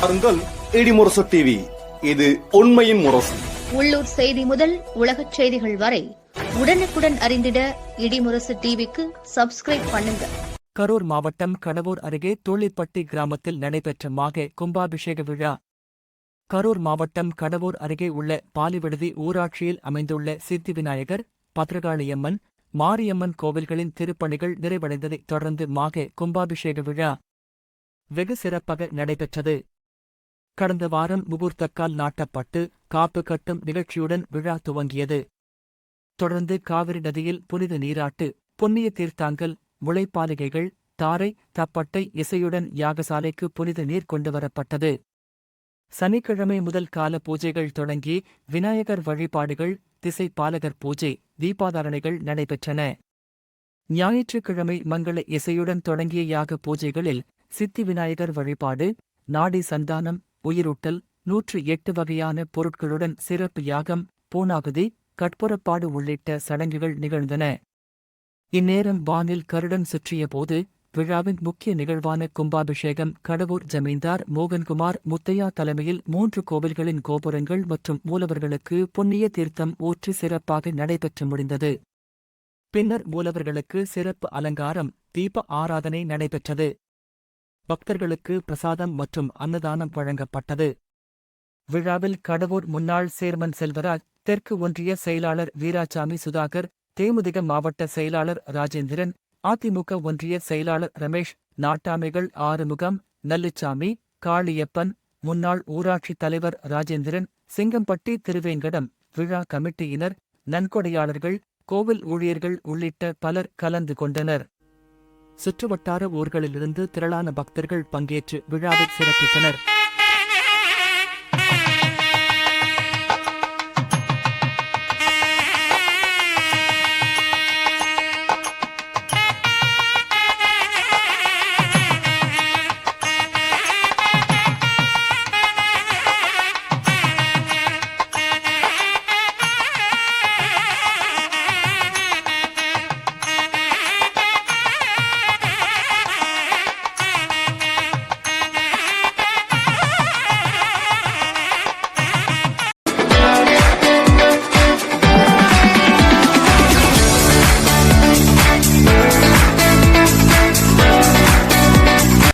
பாருங்கள் இடிமுரசு டிவி இது உண்மையின் முரசு. உள்ளூர் செய்தி முதல் உலகச் செய்திகள் வரை உடனுக்குடன் அறிந்திட இடிமுரசு டிவிக்கு சப்ஸ்கிரைப் பண்ணுங்க. கரூர் மாவட்டம் கடவூர் அருகே தூளிப்பட்டி கிராமத்தில் நடைபெற்ற மாக கும்பாபிஷேக விழா. கரூர் மாவட்டம் கடவூர் அருகே உள்ள பாலிவிடுதி ஊராட்சியில் அமைந்துள்ள சித்தி விநாயகர் பத்ரகாளியம்மன் மாரியம்மன் கோவில்களின் திருப்பணிகள் நிறைவடைந்ததைத் தொடர்ந்து மாக கும்பாபிஷேக விழா. வெகு சிறப்பாக நடைபெற்றது. கடந்த வாரம் முகூர்த்தக்கால் நாட்டப்பட்டு காப்பு கட்டும் நிகழ்ச்சியுடன் விழா துவங்கியது. தொடர்ந்து காவிரி நதியில் புனித நீராட்டு புண்ணிய தீர்த்தாங்கல் முளைப்பாலிகைகள் தாரை தப்பட்டை இசையுடன் யாகசாலைக்கு புனித நீர் கொண்டுவரப்பட்டது சனிக்கிழமை முதல் கால பூஜைகள் தொடங்கி விநாயகர் வழிபாடுகள் திசை பாலகர் பூஜை தீபாதாரணைகள் நடைபெற்றன. ஞாயிற்றுக்கிழமை மங்கள இசையுடன் தொடங்கிய யாக பூஜைகளில் சித்தி விநாயகர் வழிபாடு நாடி சந்தானம் உயிரூட்டல் நூற்று எட்டு வகையான பொருட்களுடன் சிறப்பு யாகம் பூனாகுதி கட்புறப்பாடு உள்ளிட்ட சடங்குகள் நிகழ்ந்தன. இந்நேரம் வானில் கருடன் சுற்றியபோது விழாவின் முக்கிய நிகழ்வான கும்பாபிஷேகம் கடவூர் ஜமீன்தார் மோகன்குமார் முத்தையா தலைமையில் மூன்று கோவில்களின் கோபுரங்கள் மற்றும் மூலவர்களுக்கு புண்ணிய தீர்த்தம் ஊற்றி சிறப்பாக நடைபெற்று முடிந்தது. பின்னர் மூலவர்களுக்கு சிறப்பு அலங்காரம் தீப ஆராதனை நடைபெற்றது. பக்தர்களுக்கு பிரசாதம் மற்றும் அன்னதானம் வழங்கப்பட்டது. விழாவில் கடவூர் முன்னாள் சேர்மன் செல்வராஜ் தெற்கு ஒன்றிய செயலாளர் வீராசாமி சுதாகர் தேமுதிக மாவட்ட செயலாளர் ராஜேந்திரன் அதிமுக ஒன்றிய செயலாளர் ரமேஷ் நாட்டாமைகள் ஆறுமுகம் நல்லுச்சாமி காளியப்பன் முன்னாள் ஊராட்சித் தலைவர் ராஜேந்திரன் சிங்கம்பட்டி திருவேங்கடம் விழா கமிட்டியினர் நன்கொடையாளர்கள் கோவில் ஊழியர்கள் உள்ளிட்ட பலர் கலந்து கொண்டனர். சுற்றுவட்டார ஊர்களிலிருந்து திரளான பக்தர்கள் பங்கேற்று விழாவை சிறப்பித்தனர்.